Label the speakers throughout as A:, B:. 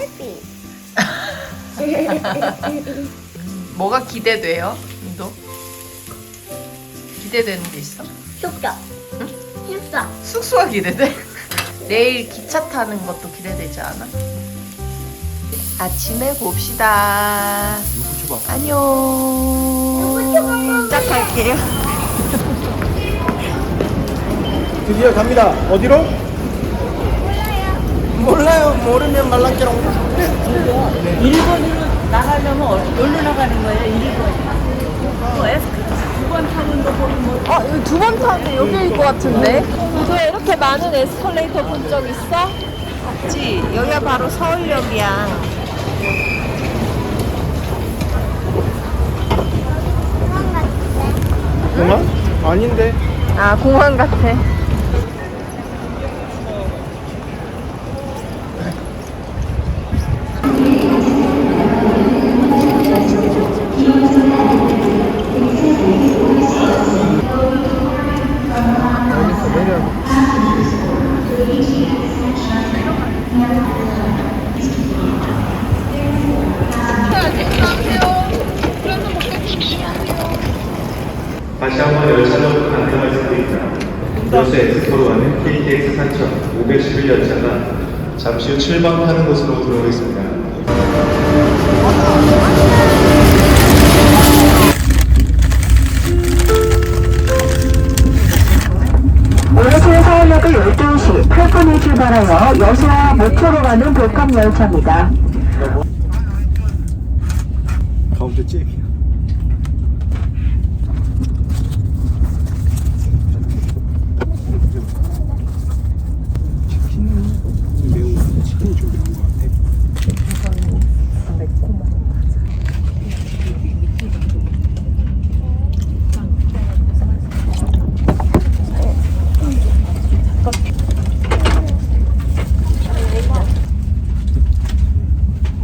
A: 햇빛.
B: 뭐가 기대돼요? 너 기대되는 게 있어?
A: 숙자. 숙자.
B: 숙소가 기대돼? 내일 기차 타는 것도 기대되지 않아? 아침에 봅시다. 안녕. 시작할게요.
C: 드디어 갑니다. 어디로? 몰라요. 모르면 말랑께롱.
D: 일본으로 나가려면 어디- 어디로 나가는 거예요? 일본. 또 에스크 두번 타는 거 보면 뭐
B: 아, 여기 두번 타는데 여기일 것 같은데? 왜 이렇게 많은 에스컬레이터 본 적 있어? 없지. 여기가 바로 서울역이야.
A: 공항 같은데.
C: 공항? 아닌데.
B: 아, 공항 같아.
C: 알겠어. 내려.
E: 다시 한번 열차로 안내 말씀드립니다. 여수 엑스포로 가는 KTX 3511 열차가 7번 타는 곳으로 들어오겠습니다.
F: 오늘의 서울역을 12시 8분에 출발하여 여수와 목포로 가는 복합 열차입니다.
C: 가운데 잽이야. 치킨은 치킨 준비한 것 같아.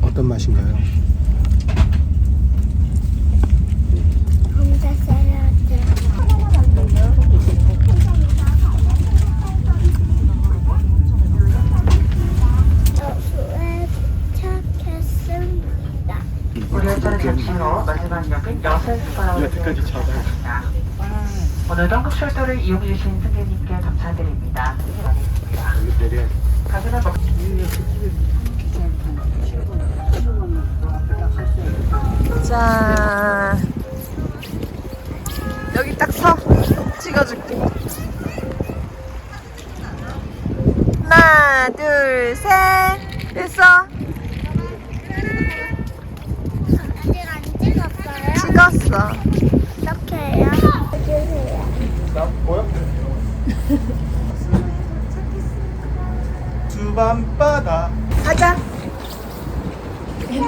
C: 어떤 맛인가요?
A: 혼자 샐러드. 여수에 도착했습니다.
G: 우리 열차는 잠시 후 마지막 역인 여수에서 돌아오게
C: 여태까지 자다.
G: 되었습니다. 오늘도 한국철도를 이용해 주신 승객님께 감사드립니다. 먹
B: 자. 여기 딱 서. 찍어줄게. 하나, 둘, 셋. 됐어.
A: 찍었어. 이렇게 해요?
C: 나 뭐야? 수밤바다.
B: 가자.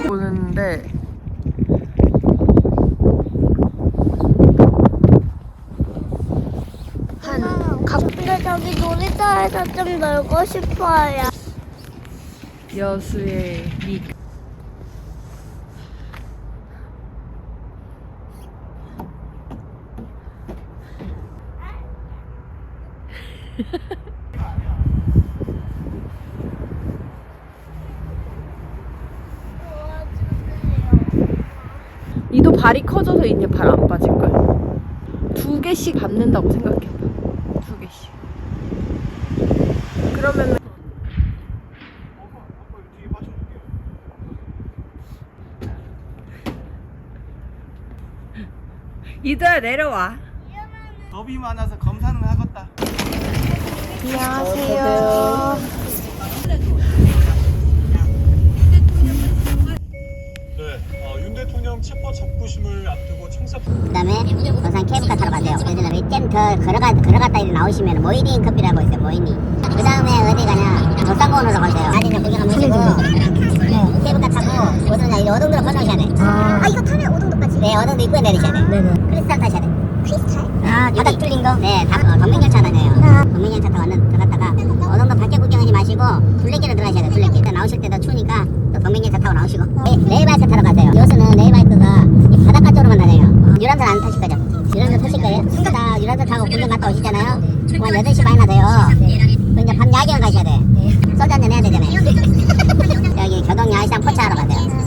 B: 보는데 한 각
A: 근데 저기 놀이터에서 좀 놀고 싶어요.
B: 여수의 미 이도 발이 커져서 이제 발 안 빠질걸? 두 개씩 밟는다고 생각해봐. 두 개씩. 그러면은 이들아 내려와.
C: 겁이 많아서 검사는 하겠다.
B: 안녕하세요.
H: 대통령 체포 접구심을 앞두고 청사
I: 그다음에 부산 케이블카 타러 가세요. 그다음에 좀더 걸어가 걸어갔다 일 나오시면 모이딩 커피라고 있어요. 모이딩. 그다음에 어디 가냐? 도산공원으로 가세요. 사진 좀 구경 한번 하시고 네, 케이블카 타고 어디냐 이 오동도로 건너셔야 돼.
A: 아, 이거 타면 오동도까지?
I: 네, 오동도 입구에 내리셔야 돼. 크리스탈 타셔야 돼.
A: 크리스탈?
I: 아, 바닥 뚫린 거? 네, 다 어, 동맹열차 다녀요. 동맹열차 타고 왔는 들어갔다가 오동도 밖에 구경하지 마시고 둘레길로 들어가셔야 돼. 둘레길. 일단 나오실 때도 추우니까 경민님 차 타고 나오시고. 네, 레이바이크 타러 가세요. 요새는 레이바이크가 이 바닷가 쪽으로만 다녀요. 유람선 안 타실 거죠? 유람선 타실 거예요? 다 유람선 타고 군대 갔다 오시잖아요. 한 8시 반이나 돼요. 근데 밤 야경 가셔야 돼. 소주 한잔 해야 되잖아요. 여기 교동 야시장 포차하러 가세요.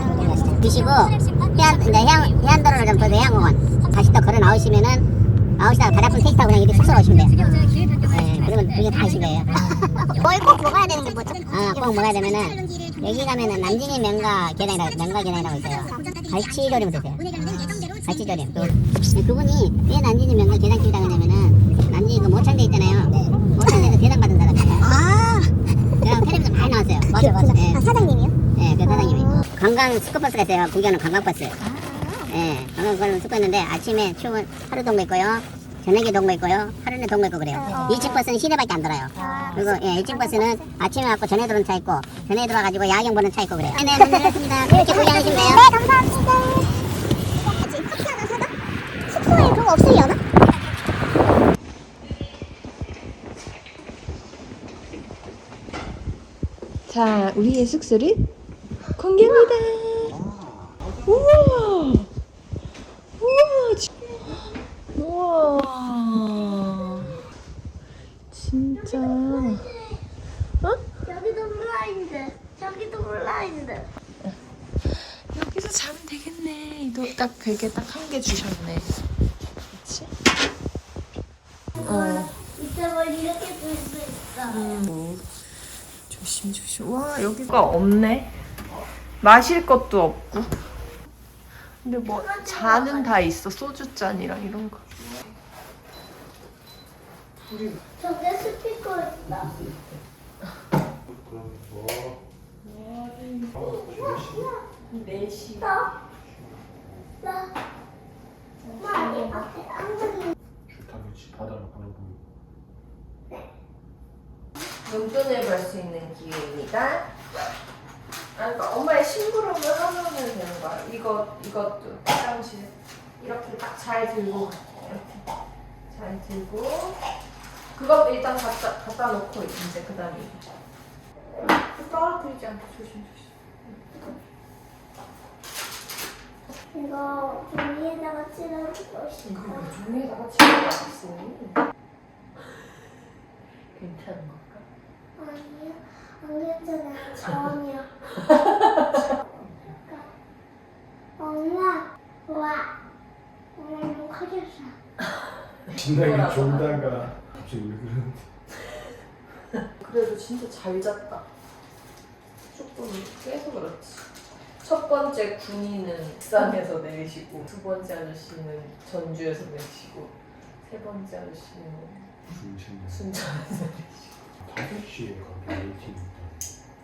I: 드시고 해안, 이제 해안, 해안도로를 좀 보세요 해안공원. 다시 또 걸어 나오시면은 나오시다가 바다 앞 택시 타고 그냥 이렇게 숙소로 오시면 돼요. 네, 그러면 네, 그게 다 하실 거예요.
A: 뭘 꼭 먹어야 되는 게뭐죠?
I: 어, 아, 꼭 먹어야 되면은 여기 가면은 남진이 명가 계란이라고 명가 계란이라고 있어요. 갈치조림 드세요. 갈치조림. 그, 그분이 왜 남진이 명가 계란집이라 그러냐면은 남진이 그 모창대 있잖아요. 모창대에서 대상 받은 사람이에요.
A: 아,
I: 제가 텔레비전 많이 나왔어요.
A: 맞아, 맞아.
I: 예.
A: 아, 사장님이요?
I: 예, 그 사장님이. 관광 스쿠버스가 있어요. 구경은 관광버스. 예, 관광 스쿠버 있는데 아침에 출근 하루 동거 있고요. 저녁에 동거 있고요. 하루는 동거 있고 그래요. 일찍 버스는 시내밖에 안 돌아요. 그리고 예, 일찍 버스는 아침에 왔고 전에 들어오는 차 있고 전에 들어와가지고 야경 보는 차 있고 그래요. 네, 네, 문열었습니다. 그렇게 구경하시면 돼요.
A: 네, 감사합니다. 지금 택시 하나 사다? 숙소에 그런 거 없으려나?
B: 자, 우리의 숙소를 공개합니다. 우와! 지- 우와! 진짜.
A: 여기도 블라인드. 저기도 블라인드.
B: 여기서 자면 되겠네. 이도 딱 베개 딱 한 개 주셨네. 그치? 어.
A: 이제 뭐 이렇게 볼 수 있어.
B: 조심 조심. 와 여기가 없네. 마실 것도 없고. 근데 뭐 잔은 다 있어. 소주 잔이랑 이런 거.
A: 저게 스피커 있다.
B: 네시.
A: 나, 나, 엄마, 이 앞에 엉덩이.
C: 바다로 바라보고
B: 용돈을 벌 수 있는 기회입니다. 아, 그러니까 엄마의 심부름을 하면은 되는 거야. 이거 이것도 화장실 이렇게 딱 잘 들고 이렇게 잘 들고 그거 일단 갖다 갖다 놓고 이제 그다음에 떨어뜨리지 않게 조심 조심.
A: 이거 종이에다가 칠하고 싶어요.
B: 종이에다가 치워놨으니 괜찮은 건가?
A: 아니요, 안 괜찮아요. 전혀. 엄마, 와. 엄마 너무 커졌어.
C: 신나게 졸다가 갑자기 왜 그러는데
B: 그래도 진짜 잘 잤다. 조금 깨서 그렇지. 첫 번째 군인은 익산에서 내리시고 두 번째 아저씨는 전주에서 내리시고 세 번째 아저씨는
C: 중심에
B: 순천에서 내리시고
C: 5시에 거기 웨이팅 있다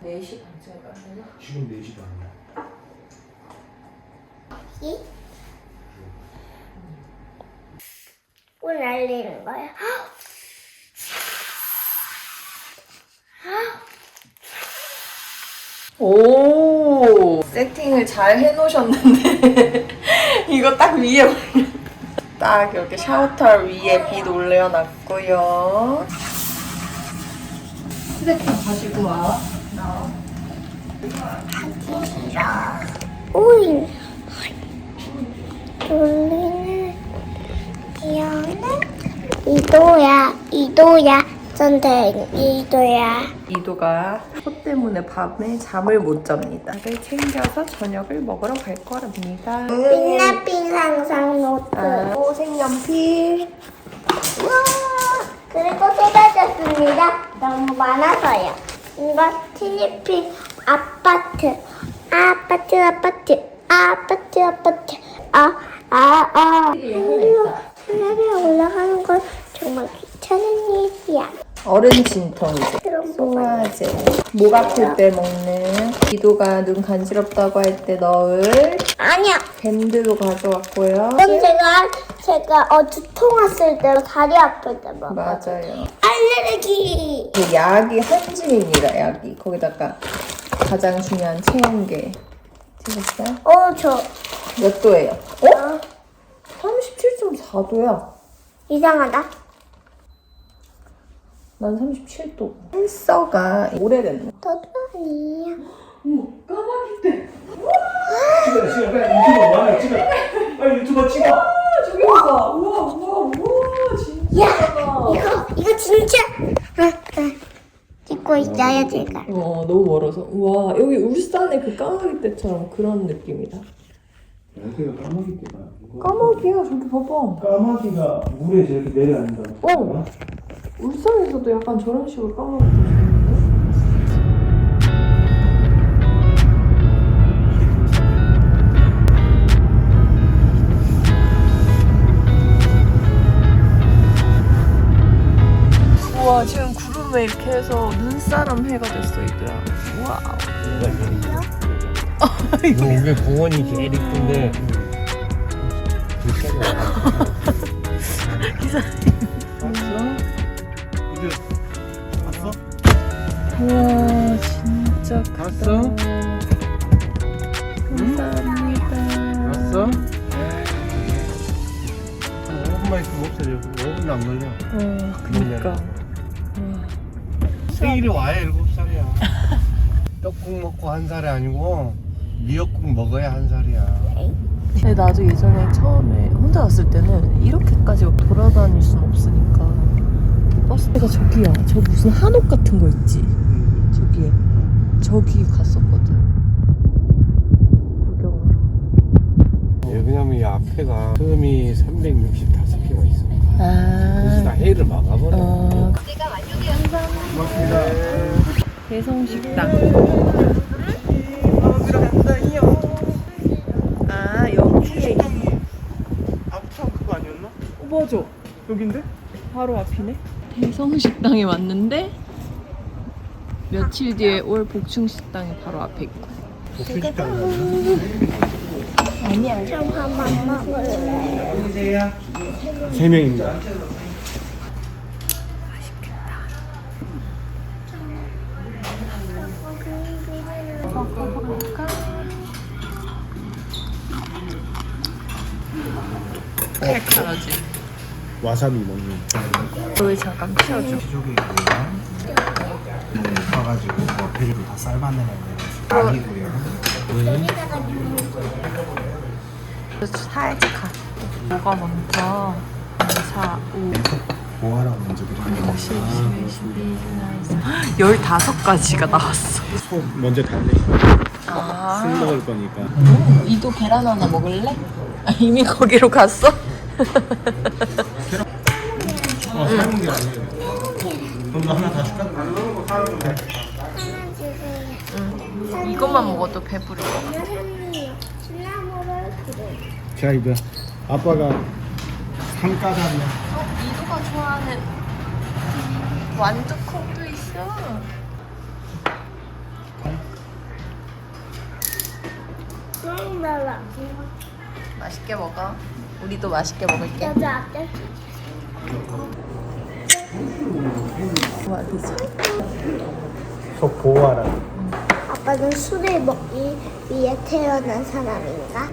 B: 4시 반쯤에 가려나?
C: 지금 4시도 아니야
A: 이? 뭘 날리는 거야?
B: 오 세팅을 잘 해놓으셨는데 이거 딱 위에 올려 딱 여기 샤워털 위에 빛 올려놨고요 휴대폰 가지고 와
A: 오일. 돌리는 기어는 이도야, 이도야, 선생 이도야.
B: 이도가 코 때문에 밤에 잠을 못 잡니다. 를 챙겨서 저녁을 먹으러 갈 거랍니다.
A: 빛나빛 상상 노트.
B: 아, 오 색연필.
A: 우와! 그리고 쏟아졌습니다. 너무 많아서요. 이거 티니피 아파트. 아파트, 아파트. 아파트, 아파트. 아, 아, 아. 하늘에 올라가는 건 정말 귀찮은 일이야.
B: 어른 진통제. 소화제. 목 아플 때 먹는 이도가 눈 간지럽다고 할 때 넣을
A: 아니야.
B: 밴드도 가져왔고요.
A: 그럼 제가, 제가 어, 두통 왔을 때, 다리 아플 때 먹어.
B: 맞아요.
A: 알레르기.
B: 그 약이 한 짐입니다. 약이 거기다가 가장 중요한 체온계. 찍었어요?
A: 어, 저,
B: 몇 도예요? 어?
A: 어,
B: 37.4도야.
A: 이상하다.
B: 난 37도. 헬서가 오래됐네.
A: 너도 아니야.
C: 찍어 찍어 빨리 유튜버 뭐하냐 찍어 빨리 유튜버 찍어
B: 저기 봐. 우와, 우와, 우와, 진짜.
A: 야, 이거, 이거 진짜. 아, 아. 찍고 있어요, 제가.
B: 어, 너무 멀어서. 우와, 여기 울산의 그 까마귀 떼처럼 그런 느낌이다.
C: 여기가 까마귀 떼가
B: 까마귀야, 저기 봐봐.
C: 까마귀가 물에 저렇게 내려앉는다
B: 어. 울산에서도 약간 저런 식으로 까먹어도 좋은데? 우와 지금 구름에 이렇게 해서 눈사람 해가 됐어 이들아. 와우.
C: 여기 공원이 제일 이쁜데.
B: 우와 크다
C: 갔어?
B: 감사합니다?
C: 한 5분만 있으면 없어져 5분도 안 걸려.
B: 어 그니까.
C: 생일이 와야 7살이야. 떡국 먹고 한 살이 아니고 미역국 먹어야 한 살이야.
B: 근데 나도 예전에 처음에 혼자 왔을 때는 이렇게까지 막 돌아다닐 순 없으니까. 버스가 저기야. 저 무슨 한옥 같은 거 있지? 저기에 저기 갔었거든 구경하러
C: 왜냐면 이 앞에가 틈이 365개가 있어 그래서 다
B: 아
C: 해를 막아버려
B: 어. 대성식당 아 여기에
C: 앞창 그거 아니었나?
B: 어, 맞아
C: 여긴데?
B: 바로 앞이네. 대성식당에 왔는데 며칠 뒤에 올 복층 식당이 바로 앞에 있고.
A: 아니야. 좀 한번 먹을래.
C: 세 명입니다
B: 먹어볼까? 칼칼하지.
C: 와사비 먹는
B: 여기 잠깐 치워줘.
C: 있고요 가가지고 뭐 배를 다 삶아내는 거 아니고요
B: 살짝. 뭐가 먼저? 4, 5,
C: 뭐하라고 먼저 드리는
B: 10, 11, 12, 15가지가 나왔어.
C: 속 먼저 달래
B: 아.
C: 술 먹을 거니까
B: 이도 계란 하나 먹을래? 아, 이미 거기로 갔어?
C: 어 삶은 게 아니에요 그럼 너 하나 다 줄까?
A: 하나 주세요.
B: 이것만 먹어도
A: 그래.
C: 자 이거 아빠가 삼가자면
B: 어, 이도가 좋아하는 완두콩도 있어.
A: 응, 나라.
B: 맛있게 먹어. 우리도 맛있게 먹을게. 좋아, 그지?
C: 속 보호하라
A: 아빠는 술을 먹기 위해 태어난 사람인가?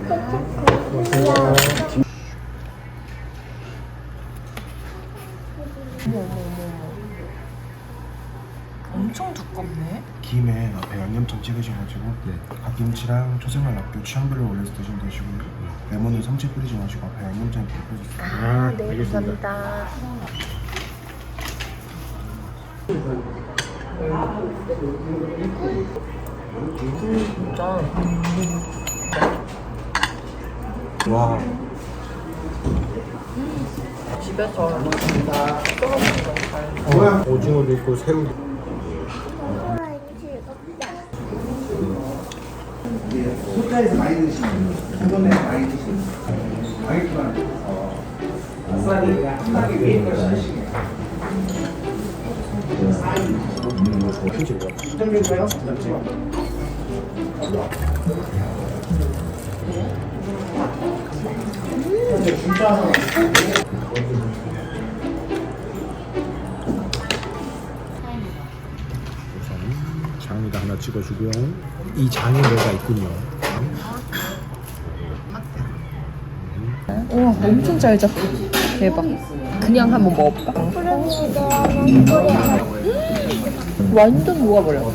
B: 엄청 두껍네.
C: 김에 앞에 양념장 찍으셔가지고 갓김치랑 초생활 납교 취향별로 올려서 드시면 되시고요 레몬은 성체 뿌리지 마시고 앞에 양념장 뿌려주세요 아, 네 알겠습니다
B: 감사합니다. 진짜.
C: 와.
B: 집에서
C: 어, 오징어도 있고 새우도
J: 호텔에서 많이 드시는 그동네 많이 드시는 알겠지만 어, 아싸리가 한마디 위에 걸 쓰시게 진짜
C: 우선 장에다 하나 찍어주고요 이 장에 뭐가 있군요
B: 우와, 엄청 잘 잡고. 대박. 그냥 한번 먹어볼까? 완전 녹아버려.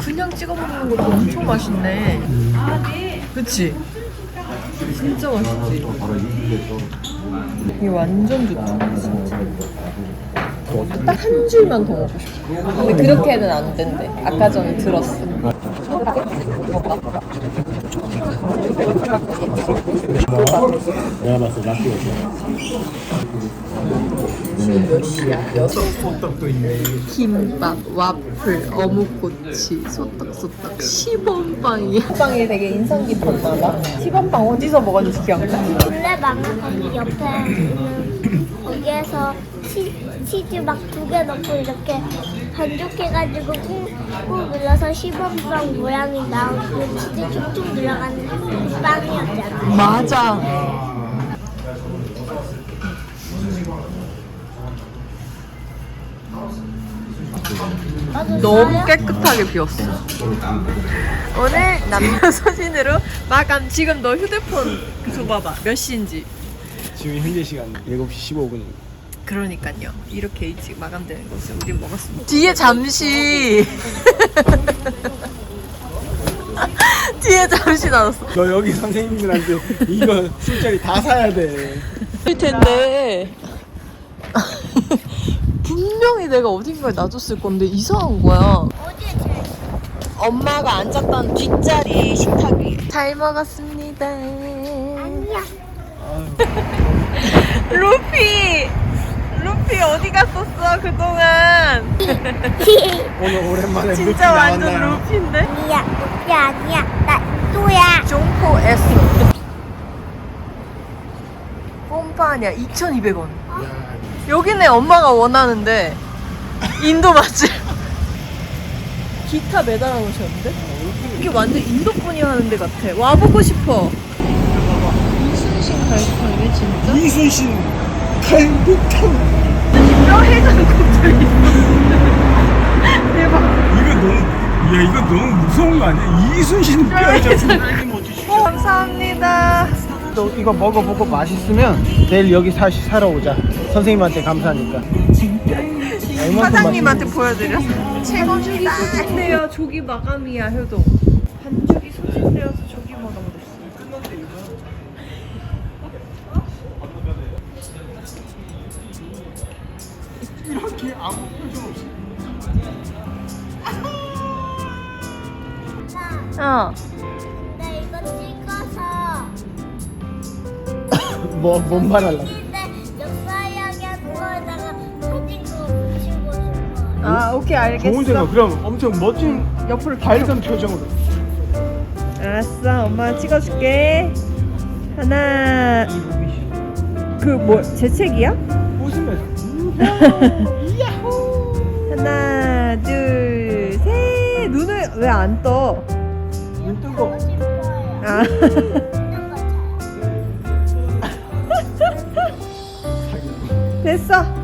B: 그냥 찍어 먹는 것도 엄청 맛있네. 그치? 진짜 맛있지? 이게 완전 좋다. 진짜. 딱 한 줄만 더 먹고 싶어. 근데 그렇게는 안 된대. 아까 전에 들었어.
C: 내가 봤을 때 낚시였어
B: 지금 몇 시야? 여섯. 김밥, 와플, 어묵꼬치, 소떡소떡, 시범빵이. 빵이 되게 인상 깊었나 봐. 시범빵 어디서 먹었는지 기억나?
A: 원래 망아가게 옆에 있는 거기에서 치, 치즈 막 두 개 넣고 이렇게 반죽해가지고 꾹꾹 눌러서 시범빵 모양이 나오고 그 치즈 툭툭 들어가는 그 빵이었잖아.
B: 맞아. 너무 깨끗하게 비웠어. 오늘 남녀 사진으로 마감. 지금 너 휴대폰 줘봐봐. 몇 시인지.
C: 지금 현재 시간 7시 15분.
B: 그러니까요. 이렇게 일찍 마감되는 것을 우린 먹었습니다. 뒤에 잠시. 뒤에 잠시 나왔어.
C: 너 여기 선생님들한테 이거 술자리 다 사야 돼.
B: 일 텐데. 분명히 내가 어딘가에 놔뒀을 건데 이상한 거야. 엄마가 앉았던 뒷자리 식탁 위에. 잘 먹었습니다.
A: 아니야.
B: 루피! 루피 어디 갔었어 그동안?
C: 오늘 오랜만에 루피
B: 진짜 완전
C: 나왔나요?
B: 루피인데?
A: 아니야. 그게 아니야. 나 또야.
B: 종포 S. 아니야 2,200원. 여기네 엄마가 원하는데 인도 맛집. 기타 매달아 놓으셨는데? 이게 완전 인도 분이 하는 데 같아. 와보고 싶어. 이순신 갈비탕이네 진짜.
C: 이순신 칼국탕.
B: 뼈 해장국도 있어. 대박.
C: 이거 너무 야 이거 너무 무서운 거 아니야? 이순신 뼈
B: 감사합니다.
J: 또 이거 먹어보고 맛있으면 내일 여기 사시 사러 오자. 선생님한테 감사하니까.
B: 사장님한테 보여드려. 최고입니다. 근데요 조기 마감이야 효도. 반죽이 소진되어서 조기 마감을 했어.
C: 이렇게 아무 표정 없이
B: 어.
J: 뭐 뭔 말하려고?
A: 근데 역사 이야기 하는 거에다가 사진 그거 붙이고 싶어.
B: 아 오케이 알겠어.
C: 좋은 생각 그럼 엄청 멋진 옆을 밝은 표정으로
B: 알았어 엄마 찍어줄게. 하나. 그뭐 재채기야?
C: 웃으면서
B: 하나 둘 셋. 눈을 왜 안 떠?
C: 눈 뜨고.
B: 아. 됐어.